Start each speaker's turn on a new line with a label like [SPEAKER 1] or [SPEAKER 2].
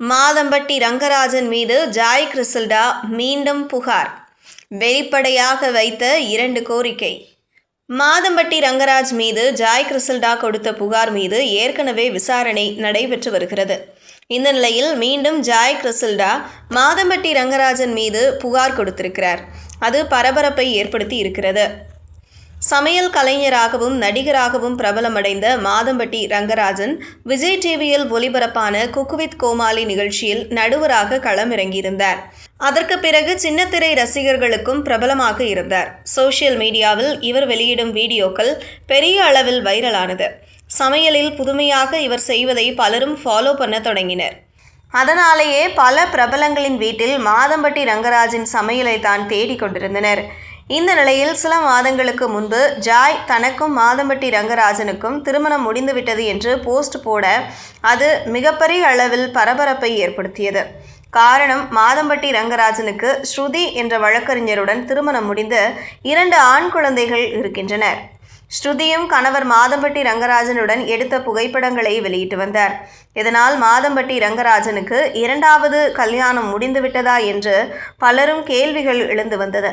[SPEAKER 1] மாதம்பட்டி ரங்கராஜன் மீது ஜாய் கிறிசல்டா மீண்டும் புகார். வெளிப்படையாக வைத்த இரண்டு கோரிக்கை. மாதம்பட்டி ரங்கராஜ் மீது ஜாய் கிறிசல்டா கொடுத்த புகார் மீது ஏற்கனவே விசாரணை நடைபெற்று வருகிறது. இந்த நிலையில் மீண்டும் ஜாய் கிறிசல்டா மாதம்பட்டி ரங்கராஜன் மீது புகார் கொடுத்திருக்கிறார். அது பரபரப்பை ஏற்படுத்தி இருக்கிறது. சமையல் கலைஞராகவும் நடிகராகவும் பிரபலமடைந்த மாதம்பட்டி ரங்கராஜன் விஜய் டிவியில் ஒளிபரப்பான குக்குவித் கோமாளி நிகழ்ச்சியில் நடுவராக களமிறங்கியிருந்தார். அதற்கு பிறகு சின்னத்திரை ரசிகர்களுக்கும் பிரபலமாக இருந்தார். சோஷியல் மீடியாவில் இவர் வெளியிடும் வீடியோக்கள் பெரிய அளவில் வைரலானது. சமையலில் புதுமையாக இவர் செய்வதை பலரும் ஃபாலோ பண்ண தொடங்கினர். அதனாலேயே பல பிரபலங்களின் வீட்டில் மாதம்பட்டி ரங்கராஜின் சமையலை தான் தேடிக் கொண்டிருந்தனர். இந்த நிலையில் சில மாதங்களுக்கு முன்பு ஜாய் தனக்கும் மாதம்பட்டி ரங்கராஜனுக்கும் திருமணம் முடிந்துவிட்டது என்று போஸ்ட் போட அது மிகப்பெரிய அளவில் பரபரப்பை ஏற்படுத்தியது. காரணம் மாதம்பட்டி ரங்கராஜனுக்கு ஸ்ருதி என்ற வழக்கறிஞருடன் திருமணம் முடிந்து இரண்டு ஆண் குழந்தைகள் இருக்கின்றனர். ஸ்ருதியும் கணவர் மாதம்பட்டி ரங்கராஜனுடன் எடுத்த புகைப்படங்களை வெளியிட்டு வந்தார். இதனால் மாதம்பட்டி ரங்கராஜனுக்கு இரண்டாவது கல்யாணம் முடிந்துவிட்டதா என்று பலரும் கேள்விகள் எழுந்து வந்தது.